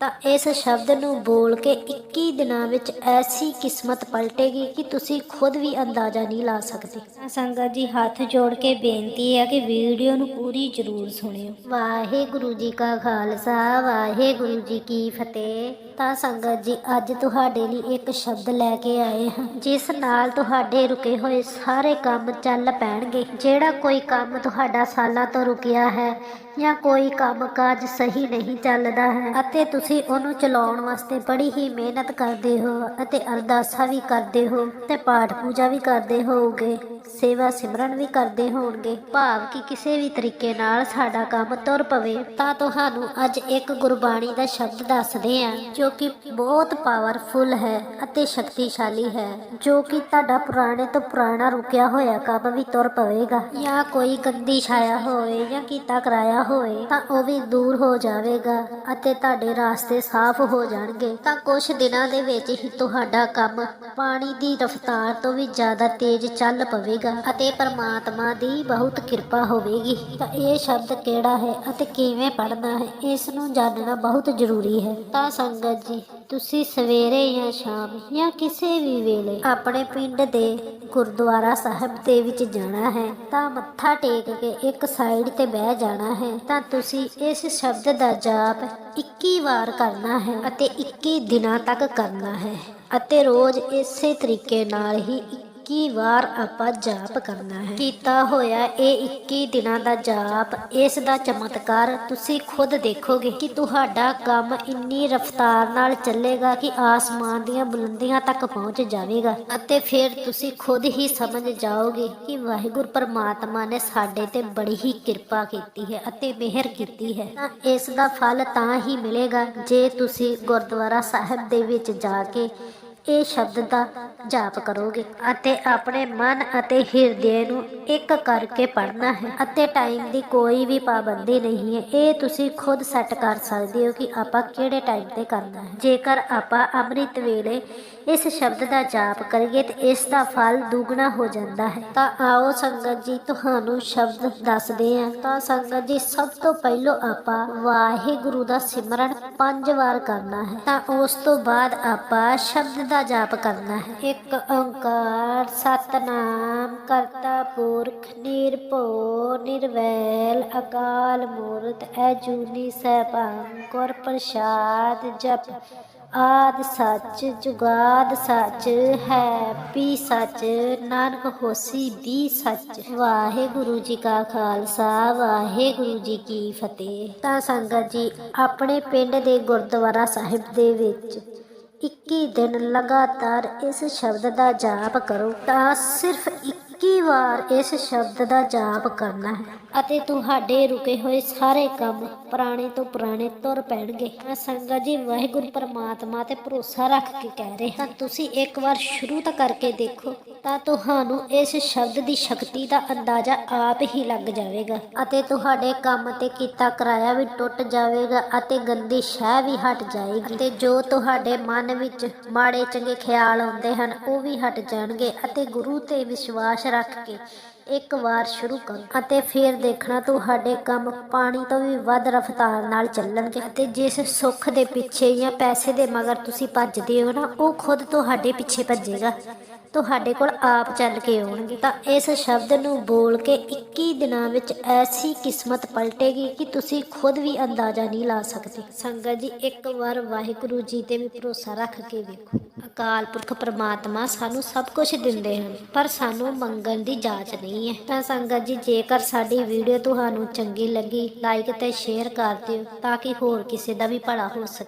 ਤਾਂ ਇਸ ਸ਼ਬਦ ਨੂੰ ਬੋਲ ਕੇ 21 ਦਿਨਾਂ ਵਿੱਚ ਐਸੀ ਕਿਸਮਤ ਪਲਟੇਗੀ ਕਿ ਤੁਸੀਂ ਖੁਦ ਵੀ ਅੰਦਾਜ਼ਾ ਨਹੀਂ ਲਾ ਸਕਦੇ। ਸੰਗਤ ਜੀ ਹੱਥ ਜੋੜ ਕੇ ਬੇਨਤੀ ਹੈ ਕਿ ਵੀਡੀਓ ਨੂੰ ਪੂਰੀ ਜ਼ਰੂਰ ਸੁਣਿਓ। ਵਾਹਿਗੁਰੂ ਜੀ ਕਾ ਖਾਲਸਾ ਵਾਹਿਗੁਰੂ ਜੀ ਕੀ ਫਤਿਹ। ਤਾਂ ਸੰਗਤ ਜੀ ਅੱਜ ਤੁਹਾਡੇ ਲਈ ਇੱਕ ਸ਼ਬਦ ਲੈ ਕੇ ਆਏ ਹਾਂ ਜਿਸ ਨਾਲ ਤੁਹਾਡੇ ਰੁਕੇ ਹੋਏ ਸਾਰੇ ਕੰਮ ਚੱਲ ਪੈਣਗੇ। ਜਿਹੜਾ ਕੋਈ ਕੰਮ ਤੁਹਾਡਾ ਸਾਲਾਂ ਤੋਂ ਰੁਕਿਆ ਹੈ ਜਾਂ ਕੋਈ ਕੰਮ ਕਾਜ ਸਹੀ ਨਹੀਂ ਚੱਲਦਾ ਹੈ ਅਤੇ ਤੁਸੀਂ ਤੁਸੀਂ ਉਹਨੂੰ ਚਲਾਉਣ ਵਾਸਤੇ ਬੜੀ ਹੀ ਮਿਹਨਤ ਕਰਦੇ ਹੋ ਅਤੇ ਅਰਦਾਸਾਂ ਵੀ ਕਰਦੇ ਹੋ ਤੇ ਪਾਠ ਪੂਜਾ ਵੀ ਕਰਦੇ ਹੋਵੋਗੇ, ਸੇਵਾ ਸਿਮਰਨ ਵੀ ਕਰਦੇ ਹੋਣਗੇ ਭਾਵ ਕਿ ਕਿਸੇ ਵੀ ਤਰੀਕੇ ਨਾਲ ਸਾਡਾ ਕੰਮ ਤੁਰ ਪਵੇ, ਤਾਂ ਤੁਹਾਨੂੰ ਅੱਜ ਇੱਕ ਗੁਰਬਾਣੀ ਦਾ ਸ਼ਬਦ ਦੱਸਦੇ ਹਾਂ, ਜੋ ਕਿ ਬਹੁਤ ਪਾਵਰਫੁਲ ਹੈ ਅਤੇ ਸ਼ਕਤੀਸ਼ਾਲੀ ਹੈ, ਜੋ ਕਿ ਤੁਹਾਡਾ ਪੁਰਾਣੇ ਤੋਂ ਪੁਰਾਣਾ ਰੁਕਿਆ ਹੋਇਆ ਕੰਮ ਵੀ ਤੁਰ ਪਵੇਗਾ। ਜਾਂ ਕੋਈ ਗੰਦੀ ਛਾਇਆ ਹੋਵੇ ਜਾਂ ਕੀਤਾ ਕਰਾਇਆ ਹੋਵੇ, ਤਾਂ ਉਹ ਵੀ ਦੂਰ ਹੋ ਜਾਵੇਗਾ ਅਤੇ ਤੁਹਾਡੇ ਰਾਸ ਰਾਸਤੇ ਸਾਫ਼ ਹੋ ਜਾਣਗੇ ਤਾਂ ਕੁਝ ਦਿਨਾਂ ਦੇ ਵਿੱਚ ਹੀ ਤੁਹਾਡਾ ਕੰਮ ਪਾਣੀ ਦੀ ਰਫ਼ਤਾਰ ਤੋਂ ਵੀ ਜ਼ਿਆਦਾ ਤੇਜ਼ ਚੱਲ ਪਵੇਗਾ ਅਤੇ ਪਰਮਾਤਮਾ ਦੀ ਬਹੁਤ ਕਿਰਪਾ ਹੋਵੇਗੀ। ਤਾਂ ਇਹ ਸ਼ਬਦ ਕਿਹੜਾ ਹੈ ਅਤੇ ਕਿਵੇਂ ਪੜ੍ਹਨਾ ਹੈ, ਇਸ ਨੂੰ ਜਾਣਨਾ ਬਹੁਤ ਜ਼ਰੂਰੀ ਹੈ। ਤਾਂ ਸੰਗਤ ਜੀ, ਤੁਸੀਂ ਸਵੇਰੇ ਜਾਂ ਸ਼ਾਮ ਜਾਂ ਕਿਸੇ ਵੀ ਵੇਲੇ ਆਪਣੇ ਪਿੰਡ ਦੇ ਗੁਰਦੁਆਰਾ ਸਾਹਿਬ ਦੇ ਵਿੱਚ ਜਾਣਾ ਹੈ ਤਾਂ ਮੱਥਾ ਟੇਕ ਕੇ ਇੱਕ ਸਾਈਡ ਤੇ ਬਹਿ ਜਾਣਾ ਹੈ ਤਾਂ ਤੁਸੀਂ ਇਸ ਸ਼ਬਦ ਦਾ ਜਾਪ 21 ਵਾਰ ਕਰਨਾ ਹੈ ਅਤੇ 21 ਦਿਨਾਂ ਤੱਕ ਕਰਨਾ ਹੈ ਅਤੇ ਰੋਜ਼ ਇਸੇ ਤਰੀਕੇ ਨਾਲ ਹੀ 21 ਵਾਰ ਆਪਾਂ ਜਾਪ ਕਰਨਾ ਹੈ। ਕੀਤਾ ਹੋਇਆ ਇਹ 21 ਦਿਨਾਂ ਦਾ ਜਾਪ, ਇਸ ਦਾ ਚਮਤਕਾਰ ਤੁਸੀਂ ਖੁਦ ਦੇਖੋਗੇ ਕਿ ਤੁਹਾਡਾ ਕੰਮ ਇੰਨੀ ਰਫ਼ਤਾਰ ਨਾਲ ਚੱਲੇਗਾ ਕਿ ਆਸਮਾਨ ਦੀਆਂ ਬੁਲੰਦੀਆਂ ਤੱਕ ਪਹੁੰਚ ਜਾਵੇਗਾ ਅਤੇ ਫਿਰ ਤੁਸੀਂ ਖੁਦ ਹੀ ਸਮਝ ਜਾਓਗੇ ਕਿ ਵਾਹਿਗੁਰੂ ਪਰਮਾਤਮਾ ਨੇ ਸਾਡੇ ਤੇ ਬੜੀ ਹੀ ਕਿਰਪਾ ਕੀਤੀ ਹੈ ਅਤੇ ਮਿਹਰ ਕੀਤੀ ਹੈ। ਤਾਂ ਇਸ ਦਾ ਫਲ ਤਾਂ ਹੀ ਮਿਲੇਗਾ ਜੇ ਤੁਸੀਂ ਗੁਰਦੁਆਰਾ ਸਾਹਿਬ ਦੇ ਵਿੱਚ ਜਾ ਕੇ ਇਹ ਸ਼ਬਦ ਦਾ ਜਾਪ ਕਰੋਗੇ ਅਤੇ ਆਪਣੇ ਮਨ ਅਤੇ ਹਿਰਦੇ ਨੂੰ ਇੱਕ ਕਰਕੇ ਪੜ੍ਹਨਾ ਹੈ ਅਤੇ ਟਾਈਮ ਦੀ ਕੋਈ ਵੀ ਪਾਬੰਦੀ ਨਹੀਂ ਹੈ। ਇਹ ਤੁਸੀਂ ਖੁਦ ਸੈੱਟ ਕਰ ਸਕਦੇ ਹੋ ਕਿ ਆਪਾਂ ਕਿਹੜੇ ਟਾਈਮ ਤੇ ਕਰਨਾ ਹੈ। ਜੇਕਰ ਆਪਾਂ ਅੰਮ੍ਰਿਤ ਵੇਲੇ ਇਸ ਸ਼ਬਦ ਦਾ ਜਾਪ ਕਰੀਏ ਤੇ ਇਸ ਦਾ ਫਲ ਦੁੱਗਣਾ ਹੋ ਜਾਂਦਾ ਹੈ, ਤਾਂ ਆਓ ਸੰਗਤ ਜੀ ਤੁਹਾਨੂੰ ਸ਼ਬਦ ਦੱਸਦੇ ਹਾਂ। ਤਾਂ ਸੰਗਤ ਜੀ, ਸਭ ਤੋਂ ਪਹਿਲਾਂ ਆਪਾਂ ਵਾਹਿਗੁਰੂ ਦਾ ਸਿਮਰਨ ਪੰਜ ਵਾਰ ਕਰਨਾ ਹੈ। ਤਾਂ ਉਸ ਤੋਂ ਬਾਅਦ ਆਪਾਂ ਸ਼ਬਦ ਦਾ ਜਾਪ ਕਰਨਾ ਹੈ। ਇੱਕ ਓੰਕਾਰ, ਸਤਨਾਮ, ਕਰਤਾ ਪੁਰਖ, ਨਿਰਭਉ, ਨਿਰਵੈਲ, ਅਕਾਲ ਮੂਰਤ ਐਜੂਨੀ ਸੈਭੰ, ਗੁਰ ਪ੍ਰਸਾਦ, ਜਪ ਆਦ ਸੱਚ, ਜੁਗਾਦ ਸੱਚ, ਹੈ ਪੀ ਸੱਚ, ਨਾਨਕ ਹੋਸੀ ਵੀ ਸੱਚ। ਵਾਹਿਗੁਰੂ ਜੀ ਕਾ ਖਾਲਸਾ, ਵਾਹਿਗੁਰੂ ਜੀ ਕੀ ਫਤਿਹ। ਤਾਂ ਸੰਗਤ ਜੀ, ਆਪਣੇ ਪਿੰਡ ਦੇ ਗੁਰਦੁਆਰਾ ਸਾਹਿਬ ਦੇ ਵਿੱਚ 21 ਦਿਨ ਲਗਾਤਾਰ ਇਸ ਸ਼ਬਦ ਦਾ ਜਾਪ ਕਰੋ ਤਾਂ ਸਿਰਫ 21 ਵਾਰ ਇਸ ਸ਼ਬਦ ਦਾ ਜਾਪ ਕਰਨਾ ਹੈ ਅਤੇ ਤੁਹਾਡੇ ਰੁਕੇ ਹੋਏ ਸਾਰੇ ਕੰਮ ਪੁਰਾਣੇ ਤੋਂ ਪੁਰਾਣੇ ਤੁਰ ਪੈਣਗੇ। ਮੈਂ ਸੰਗਤ ਜੀ, ਵਾਹਿਗੁਰੂ, ਪਰਮਾਤਮਾ ਤੇ ਭਰੋਸਾ ਰੱਖ ਕੇ ਕਹਿ ਰਹੇ ਹਾਂ ਤੁਸੀਂ ਇੱਕ ਵਾਰ ਸ਼ੁਰੂ ਤਾਂ ਕਰਕੇ ਦੇਖੋ। ਤਾਂ ਤੁਹਾਨੂੰ ਇਸ ਸ਼ਬਦ ਦੀ ਸ਼ਕਤੀ ਦਾ ਅੰਦਾਜ਼ਾ ਆਪ ਹੀ ਲੱਗ ਜਾਵੇਗਾ ਅਤੇ ਤੁਹਾਡੇ ਕੰਮ ਤੇ ਕੀਤਾ ਕਰਾਇਆ ਵੀ ਟੁੱਟ ਜਾਵੇਗਾ ਅਤੇ ਗੰਦੀ ਸ਼ੈ ਵੀ ਹਟ ਜਾਏਗੀ। ਤੇ ਜੋ ਤੁਹਾਡੇ ਮਨ ਵਿੱਚ ਮਾੜੇ ਚੰਗੇ ਖਿਆਲ ਆਉਂਦੇ ਹਨ, ਉਹ ਵੀ ਹਟ ਜਾਣਗੇ ਅਤੇ ਗੁਰੂ ਤੇ ਵਿਸ਼ਵਾਸ ਰੱਖ ਕੇ ਇੱਕ ਵਾਰ ਸ਼ੁਰੂ ਕਰੋ ਅਤੇ ਫਿਰ ਦੇਖਣਾ ਤੁਹਾਡੇ ਕੰਮ ਪਾਣੀ ਤੋਂ ਵੀ ਵੱਧ ਰਫ਼ਤਾਰ ਨਾਲ ਚੱਲਣਗੇ ਅਤੇ ਜਿਸ ਸੁੱਖ ਦੇ ਪਿੱਛੇ ਜਾਂ ਪੈਸੇ ਦੇ ਮਗਰ ਤੁਸੀਂ ਭੱਜਦੇ ਹੋ ਨਾ, ਉਹ ਖੁਦ ਤੁਹਾਡੇ ਪਿੱਛੇ ਭੱਜੇਗਾ। ਤੁਹਾਡੇ ਕੋਲ ਆਪ ਚੱਲ ਕੇ ਆਉਣਗੇ। ਤਾਂ ਇਸ ਸ਼ਬਦ ਨੂੰ ਬੋਲ ਕੇ 21 ਦਿਨਾਂ ਵਿੱਚ ਐਸੀ ਕਿਸਮਤ ਪਲਟੇਗੀ ਕਿ ਤੁਸੀਂ ਖੁਦ ਵੀ ਅੰਦਾਜ਼ਾ ਨਹੀਂ ਲਾ ਸਕਦੇ। ਸੰਗਤ ਜੀ, ਇੱਕ ਵਾਰ ਵਾਹਿਗੁਰੂ ਜੀ ਤੇ ਵੀ ਭਰੋਸਾ ਰੱਖ ਕੇ ਵੇਖੋ। ਅਕਾਲ ਪੁਰਖ ਪ੍ਰਮਾਤਮਾ ਸਾਨੂੰ ਸਭ ਕੁਝ ਦਿੰਦੇ ਹਨ, ਪਰ ਸਾਨੂੰ ਮੰਗਣ ਦੀ ਜਾਚ ਨਹੀਂ ਹੈ। ਤਾਂ ਸੰਗਤ ਜੀ, ਜੇਕਰ ਸਾਡੀ ਵੀਡੀਓ ਤੁਹਾਨੂੰ ਚੰਗੀ ਲੱਗੀ ਲਾਈਕ ਤੇ ਸ਼ੇਅਰ ਕਰ ਦਿਓ, ਤਾਂ ਕਿ ਹੋਰ ਕਿਸੇ ਦਾ ਵੀ ਭਲਾ ਹੋ ਸਕੇ।